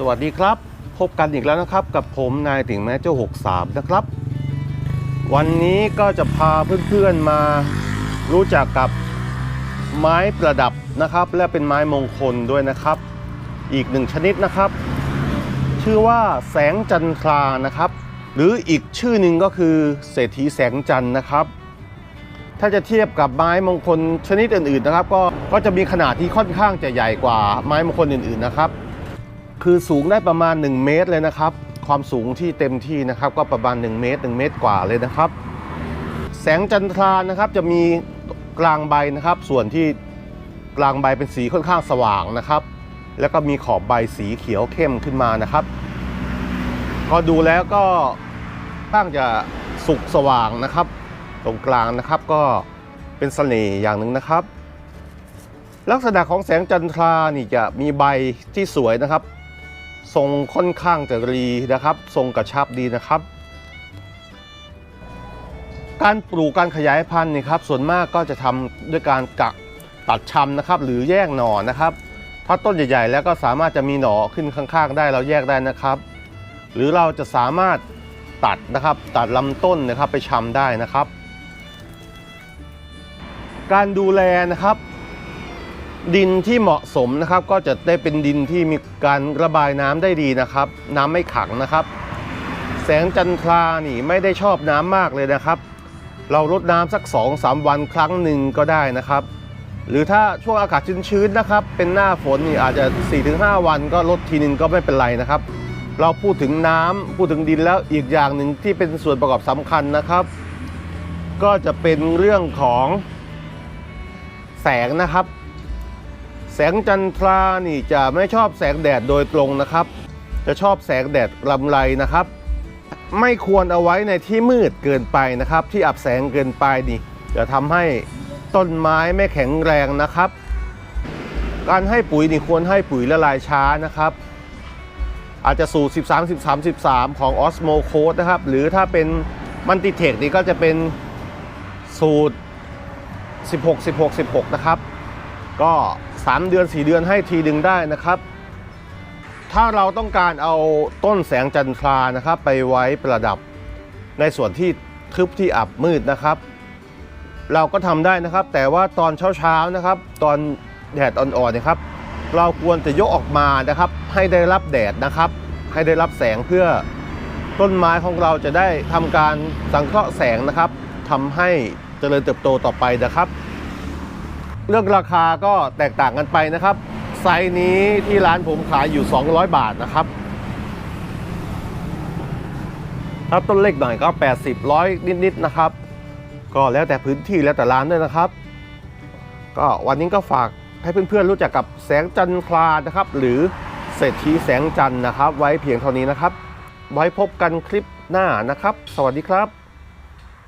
สวัสดีครับ พบกันอีกแล้วนะครับ กับผมนายติ่งแม้เจ้า 63 นะครับ วันนี้ก็จะพาเพื่อนๆมารู้จักกับไม้ประดับนะครับ และเป็นไม้มงคลด้วยนะครับ อีกหนึ่งชนิดนะครับ ชื่อว่าแสงจันทรานะครับ หรืออีกชื่อหนึ่งก็คือเศรษฐีแสงจันทร์นะครับ ถ้าจะเทียบกับไม้มงคลชนิดอื่นๆนะครับ ก็ก็จะมีขนาดที่ค่อนข้างจะใหญ่กว่าไม้มงคลอื่นๆนะครับ คือสูงได้ประมาณ 1 เมตรเลยนะครับ ความสูงที่เต็มที่นะครับก็ประมาณ 1 เมตร 1 เมตรกว่าเลยนะครับ แสงจันทรานะครับจะมีกลางใบนะครับ ส่วนที่กลางใบเป็นสีค่อนข้างสว่างนะครับ แล้วก็มีขอบใบสีเขียวเข้มขึ้นมานะครับ ก็ดูแล้วก็ตั้างจะสุกสว่างนะครับ ตรงกลางนะครับก็เป็นเสน่ห์อย่างหนึ่งนะครับ ลักษณะของแสงจันทรานี่จะมีใบที่สวยนะครับ ทรงค่อนข้างจะรีนะครับ ทรงกระชับดีนะครับ การปลูกการขยายพันธุ์นี่ครับส่วนมากก็จะทำด้วยการกักตัดชำนะครับ หรือแยกหน่อนะครับ ถ้าต้นใหญ่ ๆ แล้วก็สามารถจะมีหน่อขึ้นข้างๆ ได้เราแยกได้นะครับ หรือเราจะสามารถตัดนะครับ ตัดลำต้นนะครับไปชำได้นะครับ การดูแลนะครับ ดินที่เหมาะสมนะครับ ก็จะได้เป็นดินที่มีการระบายน้ำได้ดีนะครับ น้ำไม่ขังนะครับ แสงจันทรานี่ไม่ได้ชอบน้ำมากเลยนะครับ เรารดน้ำสัก2-3วันครั้งหนึ่งก็ได้นะครับ หรือถ้าช่วงอากาศชื้นๆนะครับ เป็นหน้าฝนนี่อาจจะ 4-5 วันก็ลดทีนึงก็ไม่เป็นไรนะครับ เราพูดถึงน้ำพูดถึงดินแล้วอีกอย่างหนึ่งที่เป็นส่วนประกอบสำคัญนะครับ ก็จะเป็นเรื่องของแสงนะครับ แสงจันทรานี่จะไม่ชอบแสงแดดโดยตรงนะครับ จะชอบแสงแดดลำไรนะครับ ไม่ควรเอาไว้ในที่มืดเกินไปนะครับ ที่อับแสงเกินไปนี่จะทำให้ต้นไม้ไม่แข็งแรงนะครับ การให้ปุ๋ยนี่ควรให้ปุ๋ยละลายช้านะครับ อาจจะสูตร 13 13 13 ของ Osmo Code นะครับ หรือถ้าเป็นมันติเทคนี่ก็จะเป็นสูตร 16 16 16 นะครับ ก็ 3 เดือน 4 เดือนให้ทีดึงได้นะครับ ถ้าเราต้องการเอาต้นแสงจันทรานะครับ ไปไว้ประดับในส่วนที่ทึบที่อับมืดนะครับ เราก็ทำได้นะครับ แต่ว่าตอนเช้าๆนะครับ ตอนแดดอ่อนๆนะครับ เราควรจะยกออกมานะครับ ให้ได้รับแดดนะครับ ให้ได้รับแสงเพื่อต้นไม้ของเราจะได้ทำการสังเคราะห์แสงนะครับทำให้เจริญเติบโตต่อไปนะครับ เรื่องราคาก็แตกต่างกันไปนะครับ ไซส์นี้ที่ร้านผมขายอยู่ 200 บาทนะครับ ถ้าต้นเล็กหน่อยก็ 80ร้อยนิดๆนะครับ ก็แล้วแต่พื้นที่แล้วแต่ร้านด้วยนะครับ ก็วันนี้ก็ฝากให้เพื่อนๆรู้จักกับแสงจันทรานะครับ หรือเศรษฐีแสงจันทร์นะครับ ไว้เพียงเท่านี้นะครับ ไว้พบกันคลิปหน้านะครับ สวัสดีครับ